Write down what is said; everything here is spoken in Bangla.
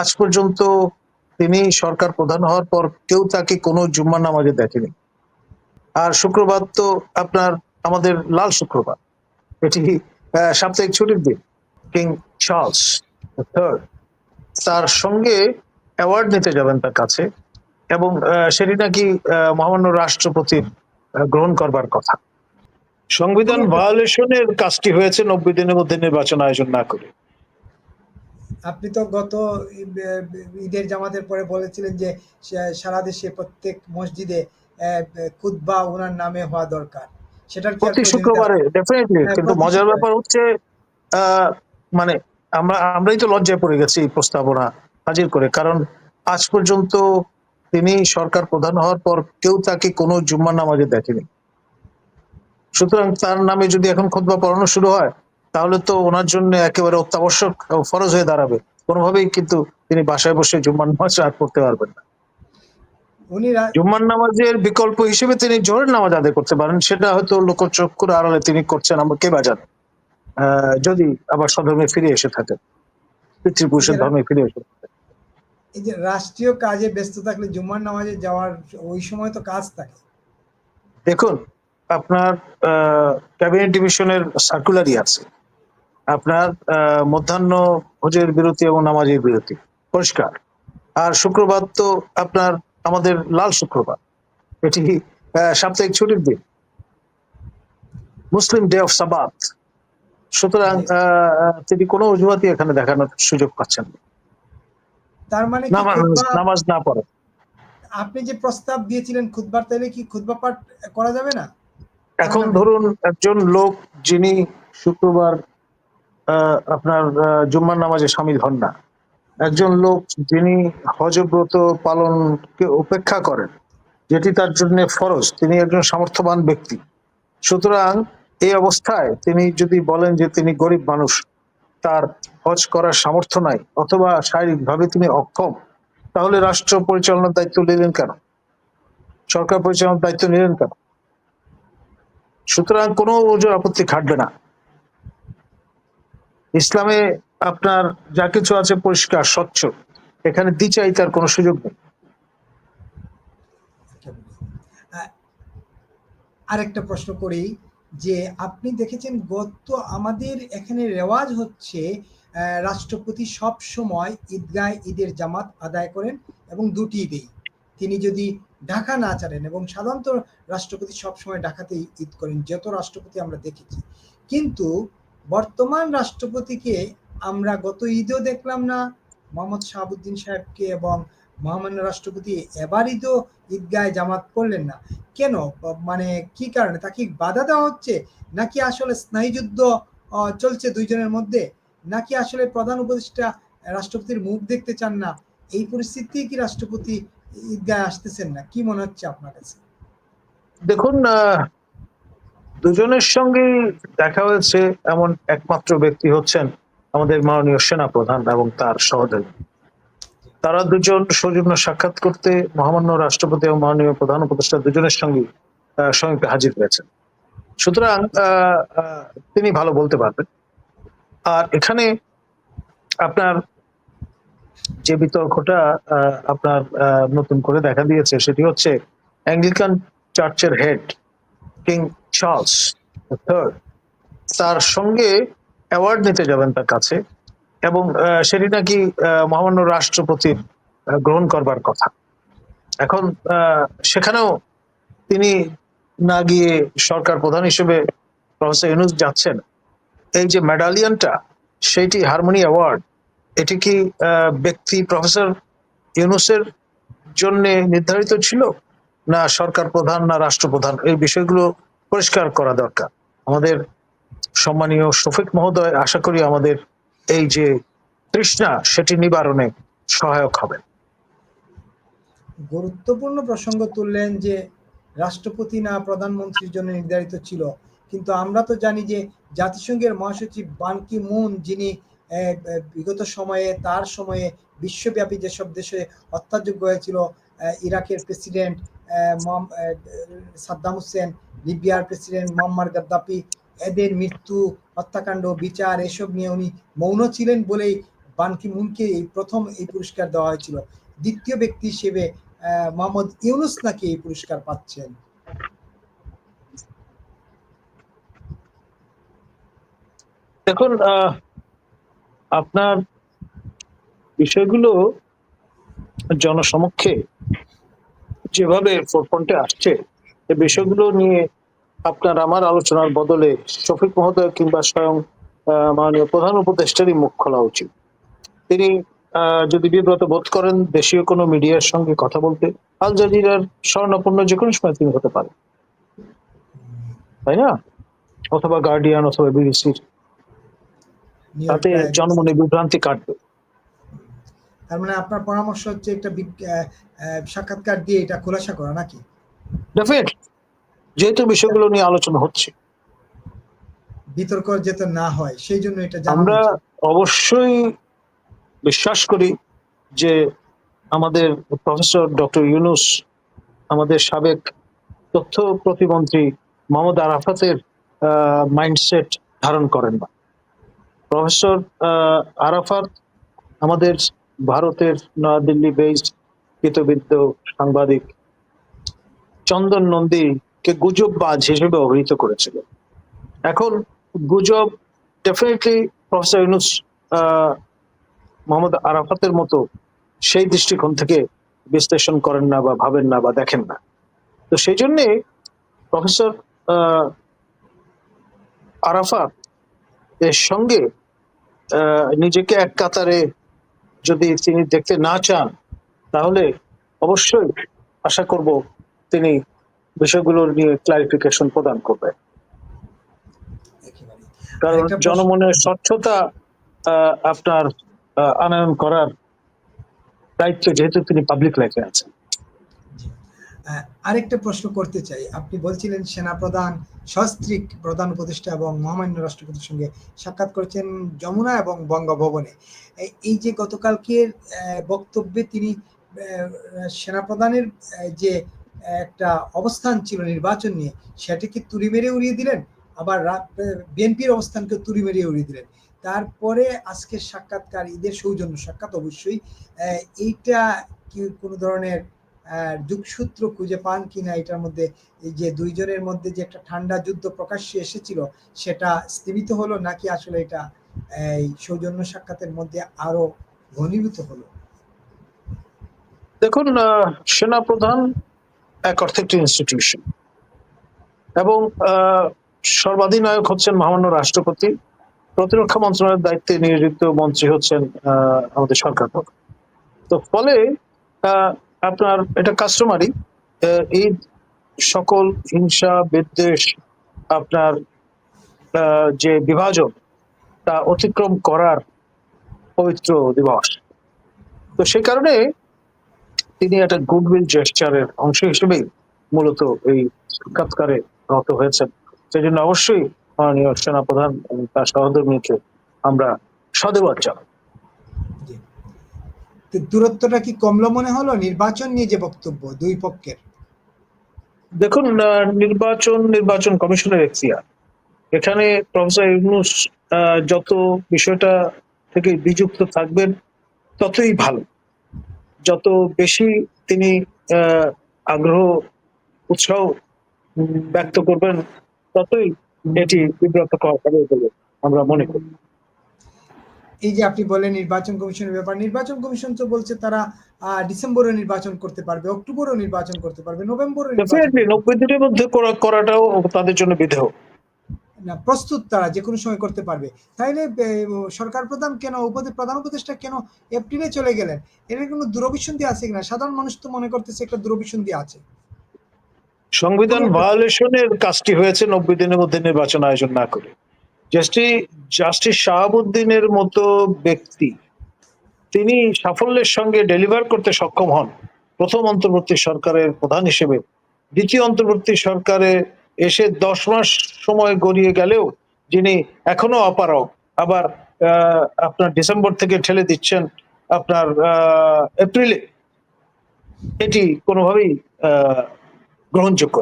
আজ পর্যন্ত তিনি সরকার প্রধান হওয়ার পর কেউ তাকে কোনো জুম্মা নামাজে দেখেনি। আর শুক্রবার তো আপনার আমাদের লাল শুক্রবার। এটি সাপ্তাহিক ছুটির দিন। কিং চার্লস থার্ড তার সঙ্গে অ্যাওয়ার্ড নিতে যাবেন তার কাছে এবং সেটি নাকি মহামান্য রাষ্ট্রপতির গ্রহণ করবার কথা। সংবিধান ভায়োলেশনের কাজটি হয়েছে নব্বই দিনের মধ্যে নির্বাচন আয়োজন না করে। আপনি তো গত ঈদের জামাতের পরে বলেছিলেন যে সারা দেশে প্রত্যেক মসজিদে খুতবা ওনার নামে হওয়া দরকার। সেটার প্রতি শুক্রবারে ডেফিনেটলি হ্যাঁ, কিন্তু মজার ব্যাপার হচ্ছে মানে আমরা আমরাই তো লজ্জায় পড়ে গেছি এই প্রস্তাবনা হাজির করে কারণ আজ পর্যন্ত তিনি সরকার প্রধান হওয়ার পর কেউ তাকে কোনো জুম্মা নামাজে দেখেনি। সুতরাং তার নামে যদি এখন খোদবা পড়ানো শুরু হয় তাহলে তো ওনার জন্য একেবারে অত্যাবশ্যক ফরজ হয়ে দাঁড়াবে। কোনোভাবেই কিন্তু তিনি বাসায় বসে জুম্মান নামাজ আর পড়তে পারবেন না। জুম্মান নামাজের বিকল্প হিসেবে তিনি জোহরের নামাজ আদায় করতে পারেন সেটা হয়তো লোকচক্ষুর আড়ালে তিনি করছেন আমরা কে বা জানে। আহ, যদি আবার স্বধর্মে ফিরে এসে থাকেন পিতৃপুরুষের ধর্মে ফিরে এসে। এই যে রাষ্ট্রীয় কাজে ব্যস্ত থাকলে জুম্মার নামাজে যাওয়ার ওই সময় তো কাজ থাকে। দেখুন আপনার ক্যাবিনেট ডিভিশনের সার্কুলারই আছে। আপনার মধ্যাহ্ন ভোজের বিরতি এবং নামাজের বিরতি। পরিষ্কার। আর শুক্রবার তো আপনার আমাদের লাল শুক্রবার। এটি সাপ্তাহিক ছুটির দিন। মুসলিম ডে অফ সাবাত। সুতরাং তিনি কোনো অজুহাতই এখানে দেখানোর সুযোগ পাচ্ছেন না। তার মানে নামাজ না পড়ে। আপনি যে প্রস্তাব দিয়েছিলেন খুতবার তাইলে কি খুতবা পাঠ করা যাবে না? এখন ধরুন একজন লোক যিনি শুক্রবার আপনার জুম্মার নামাজে সামিল হন না। একজন লোক যিনি হজব্রত পালনকে উপেক্ষা করেন, যেটি তার জন্য ফরজ, তিনি একজন সামর্থ্যবান ব্যক্তি। সুতরাং এই অবস্থায় তিনি যদি বলেন যে তিনি গরিব মানুষ, তার হজ করার সামর্থ্য নাই, অথবা শারীরিকভাবে তিনি অক্ষম, তাহলে রাষ্ট্র পরিচালনার দায়িত্ব নিলেন কেন? সরকার পরিচালনার দায়িত্ব নিলেন কেন? সুতরাং কোনো ওজোর আপত্তি খাটবে না। ইসলামে আপনার যা কিছু আছে পরিষ্কার, স্বচ্ছ, এখানে দ্বিচাই তার কোনো সুযোগ নেই। আরেকটা প্রশ্ন করি, যে আপনি দেখেছেন গত আমাদের এখানে রেওয়াজ হচ্ছে রাষ্ট্রপতি সব সময় ঈদগায় ঈদের জামাত আদায় করেন এবং দুটি ঈদেই। তিনি যদি ঢাকা না ছাড়েন এবং সাধারণত রাষ্ট্রপতি সবসময় ঢাকাতেই ঈদ করেন, যত রাষ্ট্রপতি আমরা দেখেছি। কিন্তু বর্তমান রাষ্ট্রপতিকে আমরা গত ঈদেও দেখলাম না। মোহাম্মদ শাহাবুদ্দিন সাহেবকে এবং মহামান্য রাষ্ট্রপতি এবার ঈদও ঈদগায় জামাত করলেন না। কেন? মানে কি কারণে? তাকে বাধা দেওয়া হচ্ছে? নাকি আসলে স্নায়ুযুদ্ধ চলছে দুইজনের মধ্যে? নাকি আসলে প্রধান উপদেষ্টা রাষ্ট্রপতির মুখ দেখতে চান না? এই পরিস্থিতি কি রাষ্ট্রপতি ঈদগায় আসতেছেন না? কি মনে হচ্ছে আপনার কাছে? দেখুন দুজনের সঙ্গে দেখা হয়েছে এমন একমাত্র ব্যক্তি হচ্ছেন আমাদের মাননীয় সেনা প্রধান এবং তার সহযোগী। তারা দুজন সৌজন্য সাক্ষাৎ করতে মহামান্য রাষ্ট্রপতি এবং মাননীয় প্রধান উপদেষ্টা দুজনের সঙ্গে সমীপে হাজির হয়েছেন। সুতরাং তিনি ভালো বলতে পারবেন। আর এখানে আপনার যে বিতর্কটা আপনার নতুন করে দেখা দিয়েছে, সেটি হচ্ছে অ্যাংলিকান চার্চের হেড কিং চার্লস থার্ড। তার সঙ্গে অ্যাওয়ার্ড নিতে যাবেন তার কাছে এবং সেটি নাকি মহামান্য রাষ্ট্রপতির গ্রহণ করবার কথা। এখন সেখানেও তিনি না গিয়ে সরকার প্রধান হিসেবে প্রফেসর ইউনুস যাচ্ছেন। এই যে মেডালিয়ানটা, সেইটি হারমোনি অ্যাওয়ার্ড, এটি কি ব্যক্তি প্রফেসর ইউনুসের জন্য নির্ধারিত ছিল? না সরকার প্রধান, না রাষ্ট্রপ্রধান? এই বিষয়গুলো পরিষ্কার করা দরকার। আমাদের সম্মানীয় শফিক মহোদয়, আশা করি আমাদের এই যে তৃষ্ণা, সেটি নিবারণে সহায়ক হবেন। গুরুত্বপূর্ণ প্রসঙ্গ তুললেন যে, রাষ্ট্রপতি না প্রধানমন্ত্রীর জন্য নির্ধারিত ছিল। কিন্তু আমরা তো জানি যে, জাতিসংঘের মহাসচিব বান কি মুন যিনি বিগত সময়ে, তার সময়ে বিশ্বব্যাপী যেসব দেশে হত্যাযোগ্য হয়েছিল ইরাকের প্রেসিডেন্ট সাদ্দাম হোসেন লিবিয়ার প্রেসিডেন্ট মোহাম্মদ গাদ্দাফি এদের মৃত্যু, হত্যাকাণ্ড, বিচার, এসব নিয়ে উনি মৌন ছিলেন বলেই বানকি মুনকে এই প্রথম এই পুরস্কার দেওয়া হয়েছিল। দ্বিতীয় ব্যক্তি হিসেবে মোহাম্মদ ইউনুস নাকি এই পুরস্কার পাচ্ছেন। দেখুন আপনার বিষয়গুলো জনসমক্ষে যেভাবে ফোরফ্রন্টে আসছে এই বিষয়গুলো নিয়ে আপনার আমার আলোচনার বদলে শফিক মহোদয় কিংবা স্বয়ং মাননীয় প্রধান উপদেষ্টারই মুখ খোলা উচিত। তিনি যদি বিব্রত বোধ করেন দেশীয় কোনো মিডিয়ার সঙ্গে কথা বলতে আল জাজিরার স্বর্ণপূর্ণ যে কোনো সময় তিনি হতে পারেন। তাই না? অথবা গার্ডিয়ান অথবা বিবিসির। তাতে জনমনে বিভ্রান্তি কাটবে। তার মানে আপনার পরামর্শ হচ্ছে একটা সাক্ষাৎকার দিয়ে এটা খোলাসা করা নাকি? ডেফিনেটলি যেহেতু বিষয়গুলো নিয়ে আলোচনা হচ্ছে। বিতর্ক যাতে না হয় সেই জন্য এটা আমরা অবশ্যই বিশ্বাস করি যে আমাদের প্রফেসর ডক্টর ইউনুস আমাদের সাবেক তথ্য প্রতিমন্ত্রী মোহাম্মদ আরাফাতের মাইন্ডসেট ধারণ করেন না। প্রফেসর আরাফাত আমাদের ভারতের নয়াদিল্লি বেসড কৃতবিদ্য সাংবাদিক। চন্দন নন্দীকে গুজববাজ হিসেবে অভিহিত করেছিল। এখন গুজব ডেফিনেটলি প্রফেসর ইউনুস মোহাম্মদ আরাফাতের মতো সেই দৃষ্টিকোণ থেকে বিশ্লেষণ করেন না বা ভাবেন না বা দেখেন না। তো সেই জন্যে প্রফেসর আরাফাত এর সঙ্গে নিজেকে এক কাতারে যদি তিনি দেখতে না চান, তাহলে অবশ্যই আশা করব তিনি বিষয়গুলো নিয়ে ক্লারিফিকেশন প্রদান করবেন কারণ জনমনের স্বচ্ছতা আপনার আনয়ন করার দায়িত্ব যেহেতু তিনি পাবলিক লাইফে আছেন। আরেকটা প্রশ্ন করতে চাই। আপনি বলছিলেন সেনাপ্রধান সস্ত্রীক প্রধান উপদেষ্টা এবং মহামান্য রাষ্ট্রপতির সঙ্গে সাক্ষাৎ করেছেন যমুনা এবং বঙ্গভবনে। এই- যে গতকালকের বক্তব্যে তিনি সেনাপ্রধানের যে একটা অবস্থান ছিল নির্বাচন নিয়ে। সেটাকে তুড়ি মেরে উড়িয়ে দিলেন, আবার বিএনপির অবস্থানকে তুড়ি মেরে উড়িয়ে দিলেন। তারপরে আজকের সাক্ষাৎকার, ঈদের সৌজন্য সাক্ষাৎ অবশ্যই। এইটা কি কোনো ধরনের যোগসূত্র খুঁজে পান কিনা? এটার মধ্যে যে দুইজনের মধ্যে যে একটা ঠান্ডা যুদ্ধ প্রকাশ্যে এসেছিল, সেটা স্থিমিত হলো নাকি আসলে এটা, এই সৌজন্য সাক্ষাতের মধ্যে আরও ঘনীভূত হলো? দেখুন সেনাপ্রধান এক অর্থে একটি ইনস্টিটিউশন এবং সর্বাধিনায়ক হচ্ছেন মহামান্য রাষ্ট্রপতি। প্রতিরক্ষা মন্ত্রণালয়ের দায়িত্বে নিয়োজিত মন্ত্রী হচ্ছেন আমাদের সরকার তো ফলে আপনার এটা কাস্টমারি এই সকল হিংসা, বিদ্বেষ, আপনার যে বিভাজন, তা অতিক্রম করার পবিত্র দিবস। তো সেই কারণে তিনি একটা গুডউইল জেস্টারের অংশ হিসেবেই মূলত এই সাক্ষাৎকারে রত হয়েছেন। সেই জন্য অবশ্যই মাননীয় সেনাপ্রধান এবং তার সহধর্মীকে আমরা সদেবাদ জানাই। তো দূরত্বটা কি কমলো মনে হলো? নির্বাচন নিয়ে যে বক্তব্য দুই পক্ষের? দেখুন নির্বাচন নির্বাচন কমিশনের এখতিয়ার। এখানে প্রফেসর ইউনুস যত বিষয়টা থেকে বিযুক্ত থাকবেন ততই ভালো। যত বেশি তিনি আগ্রহ উৎসাহ ব্যক্ত করবেন ততই এটি বিব্রতকর হবে বলে আমরা মনে করি। এই যে আপনি বলেন নির্বাচন কমিশনের ব্যাপার নির্বাচন কমিশন তো বলছে তারা আহ, ডিসেম্বরে নির্বাচন করতে পারবে অক্টোবরেও নির্বাচন করতে পারবে নভেম্বরে নব্বই দিনের মধ্যে করাটাও তাদের জন্য বিধেয়। প্রস্তুত তারা যে কোনো সময় করতে পারবে। তাইলে সরকার প্রধান কেন উপদে প্রধান উপদেষ্টা কেন এপ্রিলে চলে গেলেন? এর কোনো দূরভিসন্ধি আছে কিনা? সাধারণ মানুষ তো মনে করতেছে একটা দূরভিসন্ধি আছে। সংবিধান ভায়োলেশনের কাজটি হয়েছে নব্বই দিনের মধ্যে নির্বাচন আয়োজন না করে। জাস্টিস জাস্টিস শাহাবুদ্দিনের মতো ব্যক্তি তিনি সাফল্যের সঙ্গে ডেলিভার করতে সক্ষম হন। প্রথম অন্তর্বর্তী সরকারের প্রধান হিসেবে। দ্বিতীয় অন্তর্বর্তী সরকারে এসে দশ মাস সময় গড়িয়ে গেলেও যিনি এখনও অপারক আবার আপনার ডিসেম্বর থেকে ঠেলে দিচ্ছেন আপনার এপ্রিলে, এটি কোনোভাবেই গ্রহণযোগ্য।